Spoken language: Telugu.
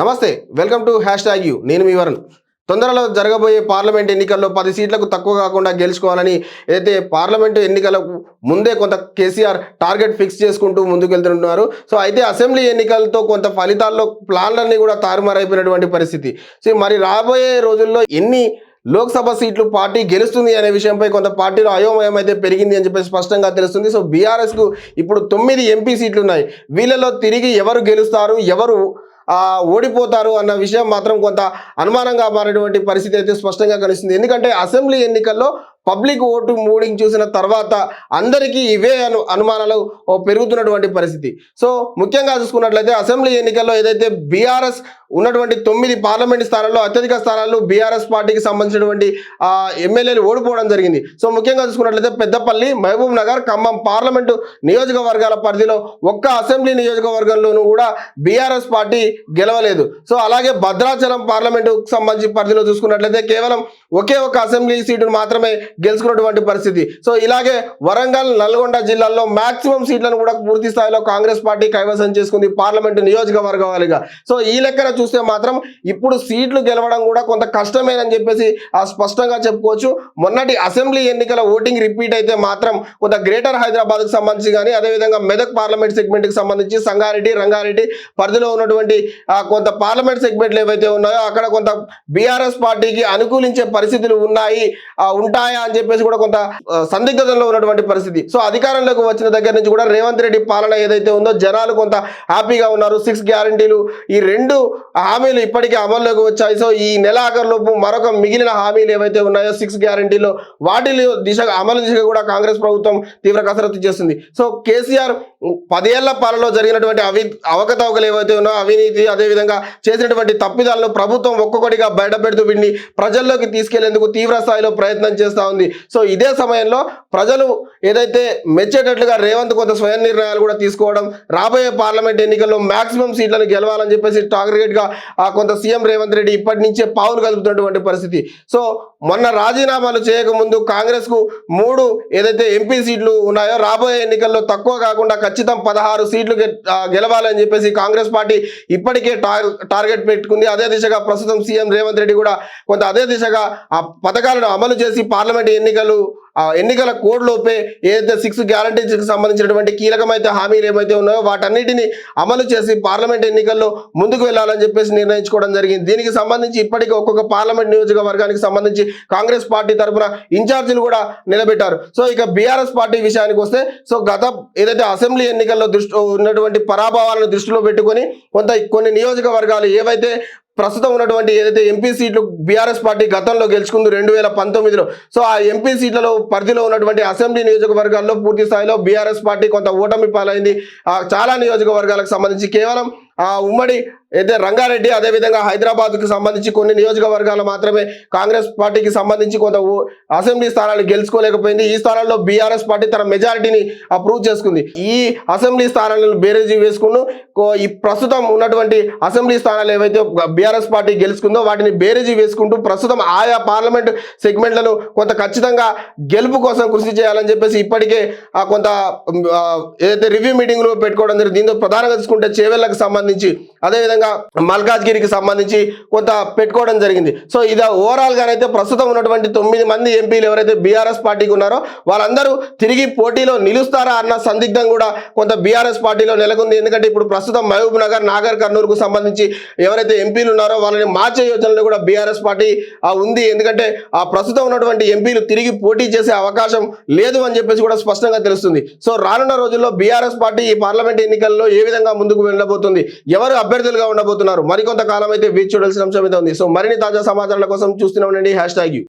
నమస్తే welcome to hashtag U. నేను మీ వరుణ్. తొందరలో జరగబోయే పార్లమెంట్ ఎన్నికల్లో పది సీట్లకు తక్కువ కాకుండా గెలుచుకోవాలని ఏదైతే పార్లమెంటు ఎన్నికలకు ముందే కొంత కేసీఆర్ టార్గెట్ ఫిక్స్ చేసుకుంటూ ముందుకెళ్తుంటున్నారు. సో అయితే అసెంబ్లీ ఎన్నికలతో కొంత ఫలితాల్లో ప్లాన్లన్నీ కూడా తారుమారైపోయినటువంటి పరిస్థితి. సో మరి రాబోయే రోజుల్లో ఎన్ని లోక్సభ సీట్లు పార్టీ గెలుస్తుంది అనే విషయంపై కొంత పార్టీలో అయోమయం అయితే పెరిగింది అని చెప్పి స్పష్టంగా తెలుస్తుంది. సో బీఆర్ఎస్కు ఇప్పుడు తొమ్మిది ఎంపీ సీట్లు ఉన్నాయి వీళ్ళలో తిరిగి ఎవరు గెలుస్తారు? ఎవరు ఓడిపోతారు అన్న విషయం మాత్రం కొంత అనుమానంగా మారినటువంటి పరిస్థితి అయితే స్పష్టంగా కనిపిస్తుంది. ఎందుకంటే అసెంబ్లీ ఎన్నికల్లో పబ్లిక్ ఓటు మూడింగ్ చూసిన తర్వాత అందరికీ ఇవే అను అనుమానాలు పెరుగుతున్నటువంటి పరిస్థితి. సో ముఖ్యంగా చూసుకున్నట్లయితే అసెంబ్లీ ఎన్నికల్లో ఏదైతే బీఆర్ఎస్ ఉన్నటువంటి తొమ్మిది పార్లమెంట్ స్థానాల్లో అత్యధిక స్థానాలు బీఆర్ఎస్ పార్టీకి సంబంధించినటువంటి ఎమ్మెల్యేలు ఓడిపోవడం జరిగింది. సో ముఖ్యంగా చూసుకున్నట్లయితే పెద్దపల్లి మహబూబ్ నగర్ ఖమ్మం పార్లమెంటు నియోజకవర్గాల పరిధిలో ఒక్క అసెంబ్లీ నియోజకవర్గంలోనూ కూడా బీఆర్ఎస్ పార్టీ గెలవలేదు. సో అలాగే భద్రాచలం పార్లమెంటుకు సంబంధించి పరిధిలో చూసుకున్నట్లయితే కేవలం ఒకే ఒక అసెంబ్లీ సీటును మాత్రమే గెలుచుకున్నటువంటి పరిస్థితి. సో ఇలాగే వరంగల్ నల్గొండ జిల్లాల్లో మాక్సిమం సీట్లను కూడా పూర్తి స్థాయిలో కాంగ్రెస్ పార్టీ కైవసం చేసుకుంది పార్లమెంటు నియోజకవర్గాలుగా సో ఈ లెక్కన చూస్తే మాత్రం ఇప్పుడు సీట్లు గెలవడం కూడా కొంత కష్టమేనని చెప్పేసి ఆ స్పష్టంగా చెప్పుకోవచ్చు. మొన్నటి అసెంబ్లీ ఎన్నికల ఓటింగ్ రిపీట్ అయితే మాత్రం కొంత గ్రేటర్ హైదరాబాద్కు సంబంధించి కానీ అదేవిధంగా మెదక్ పార్లమెంట్ సెగ్మెంట్కి సంబంధించి సంగారెడ్డి రంగారెడ్డి పరిధిలో ఉన్నటువంటి కొంత పార్లమెంట్ సెగ్మెంట్లు ఏవైతే ఉన్నాయో అక్కడ కొంత బీఆర్ఎస్ పార్టీకి అనుకూలించే పరిస్థితులు ఉన్నాయి ఉంటాయా అని చెప్పేసి కూడా కొంత సందిగ్ధంలో సందిగ్ధతలో ఉన్నటువంటి పరిస్థితి. సో అధికారంలోకి వచ్చిన దగ్గర నుంచి కూడా రేవంత్ రెడ్డి పాలన ఏదైతే ఉందో జనాలు కొంత హ్యాపీగా ఉన్నారు. సిక్స్ గ్యారంటీలు ఈ రెండు హామీలు ఇప్పటికే అమల్లోకి వచ్చాయి. సో ఈ నెలాఖరులోపు మరొక మిగిలిన హామీలు ఏవైతే ఉన్నాయో సిక్స్ గ్యారంటీలో వాటిలో దిశగా అమలు దిశగా కూడా కాంగ్రెస్ ప్రభుత్వం తీవ్ర కసరత్తు చేస్తుంది. సో కేసీఆర్ పదేళ్ళ పాలనలో జరిగినటువంటి అవి అవకతవకలు ఏవైతే ఉన్నాయో అవినీతి అదేవిధంగా చేసినటువంటి తప్పిదాలను ప్రభుత్వం ఒక్కొక్కటిగా బయటపెడుతూ విండి ప్రజల్లోకి తీసుకెళ్ళేందుకు తీవ్ర స్థాయిలో ప్రయత్నం చేస్తూ ఉంది. సో ఇదే సమయంలో ప్రజలు ఏదైతే మెచ్చేటట్లుగా రేవంత్ కొంత స్వయం నిర్ణయాలు కూడా తీసుకోవడం రాబోయే పార్లమెంట్ ఎన్నికల్లో మాక్సిమం సీట్లను గెలవాలని చెప్పేసి టార్గెట్గా కొంత సీఎం రేవంత్ రెడ్డి ఇప్పటి నుంచే పావులు కలుపుతున్నటువంటి పరిస్థితి. సో మొన్న రాజీనామాలు చేయకముందు కాంగ్రెస్కు మూడు ఏదైతే ఎంపీ సీట్లు ఉన్నాయో రాబోయే ఎన్నికల్లో తక్కువ కాకుండా ఖచ్చితం పదహారు సీట్లు గె- గెలవాలని చెప్పేసి కాంగ్రెస్ పార్టీ ఇప్పటికే టార్ టార్గెట్ పెట్టుకుంది. అదే దిశగా ప్రస్తుతం సీఎం రేవంత్ రెడ్డి కూడా కొంత అదే దిశగా ఆ పథకాలను అమలు చేసి పార్లమెంట్ ఎన్నికలు ఆ ఎన్నికల కోడ్ లోపే ఏదైతే సిక్స్ గ్యారంటీస్కి సంబంధించినటువంటి కీలకమైతే హామీలు ఏమైతే ఉన్నాయో వాటన్నిటిని అమలు చేసి పార్లమెంట్ ఎన్నికల్లో ముందుకు వెళ్ళాలని చెప్పేసి నిర్ణయించుకోవడం జరిగింది. దీనికి సంబంధించి ఇప్పటికీ ఒక్కొక్క పార్లమెంట్ నియోజకవర్గానికి సంబంధించి కాంగ్రెస్ పార్టీ తరఫున ఇన్ఛార్జీలు కూడా నిలబెట్టారు. సో ఇక బీఆర్ఎస్ పార్టీ విషయానికి వస్తే సో గత ఏదైతే అసెంబ్లీ ఎన్నికల్లో దృష్టి ఉన్నటువంటి పరాభవాలను దృష్టిలో పెట్టుకొని కొంత కొన్ని నియోజకవర్గాలు ఏవైతే ప్రస్తుతం ఉన్నటువంటి ఏదైతే ఎంపీ సీట్లు బీఆర్ఎస్ పార్టీ గతంలో గెలుచుకుంది రెండు వేల పంతొమ్మిదిలో. సో ఆ ఎంపీ సీట్లలో పరిధిలో ఉన్నటువంటి అసెంబ్లీ నియోజకవర్గాల్లో పూర్తి స్థాయిలో బీఆర్ఎస్ పార్టీ కొంత ఓటమి పాలైంది. ఆ చాలా నియోజకవర్గాలకు సంబంధించి కేవలం ఉమ్మడి అయితే రంగారెడ్డి అదేవిధంగా హైదరాబాద్కు సంబంధించి కొన్ని నియోజకవర్గాలు మాత్రమే కాంగ్రెస్ పార్టీకి సంబంధించి కొంత అసెంబ్లీ స్థానాలు గెలుచుకోలేకపోయింది. ఈ స్థానాల్లో బీఆర్ఎస్ పార్టీ తన మెజారిటీని అప్రూవ్ చేసుకుంది. ఈ అసెంబ్లీ స్థానాలను బేరేజీ వేసుకుని ఈ ప్రస్తుతం ఉన్నటువంటి అసెంబ్లీ స్థానాలు ఏవైతే బీఆర్ఎస్ పార్టీ గెలుచుకుందో వాటిని బేరేజీ వేసుకుంటూ ప్రస్తుతం ఆయా పార్లమెంట్ సెగ్మెంట్లను కొంత ఖచ్చితంగా గెలుపు కోసం కృషి చేయాలని చెప్పేసి ఇప్పటికే ఆ కొంత ఏదైతే రివ్యూ మీటింగ్లు పెట్టుకోవడం జరిగింది దీంతో ప్రధానంగా తీసుకుంటే చేవెళ్ళకు సంబంధించి అదేవిధంగా మల్కాజ్గిరికి సంబంధించి కొంత పెట్టుకోవడం జరిగింది. సో ఇది ఓవరాల్ గానైతే ప్రస్తుతం ఉన్నటువంటి తొమ్మిది మంది ఎంపీలు ఎవరైతే బీఆర్ఎస్ పార్టీకి ఉన్నారో వాళ్ళందరూ తిరిగి పోటీలో నిలుస్తారా అన్న సందిగ్ధం కూడా కొంత బీఆర్ఎస్ పార్టీలో నెలకొంది. ఎందుకంటే ఇప్పుడు ప్రస్తుతం మహబూబ్ నగర్ నాగర్ కర్నూలుకు సంబంధించి ఎవరైతే ఎంపీలు ఉన్నారో వాళ్ళని మార్చే యోచనలో కూడా బీఆర్ఎస్ పార్టీ ఉంది. ఎందుకంటే ఆ ప్రస్తుతం ఉన్నటువంటి ఎంపీలు తిరిగి పోటీ చేసే అవకాశం లేదు అని చెప్పేసి కూడా స్పష్టంగా తెలుస్తుంది. సో రానున్న రోజుల్లో బీఆర్ఎస్ పార్టీ ఈ పార్లమెంట్ ఎన్నికల్లో ఏ విధంగా ముందుకు వెళ్ళబోతుంది? ఎవరు అభ్యర్థులుగా ఉండబోతున్నారు? మరికొంత కాలం అయితే వేచి చూడాల్సిన అంశం అయితే ఉంది. సో మరిన్ని తాజా సమాచారాల కోసం చూస్తూనే ఉండండి. Hash tag you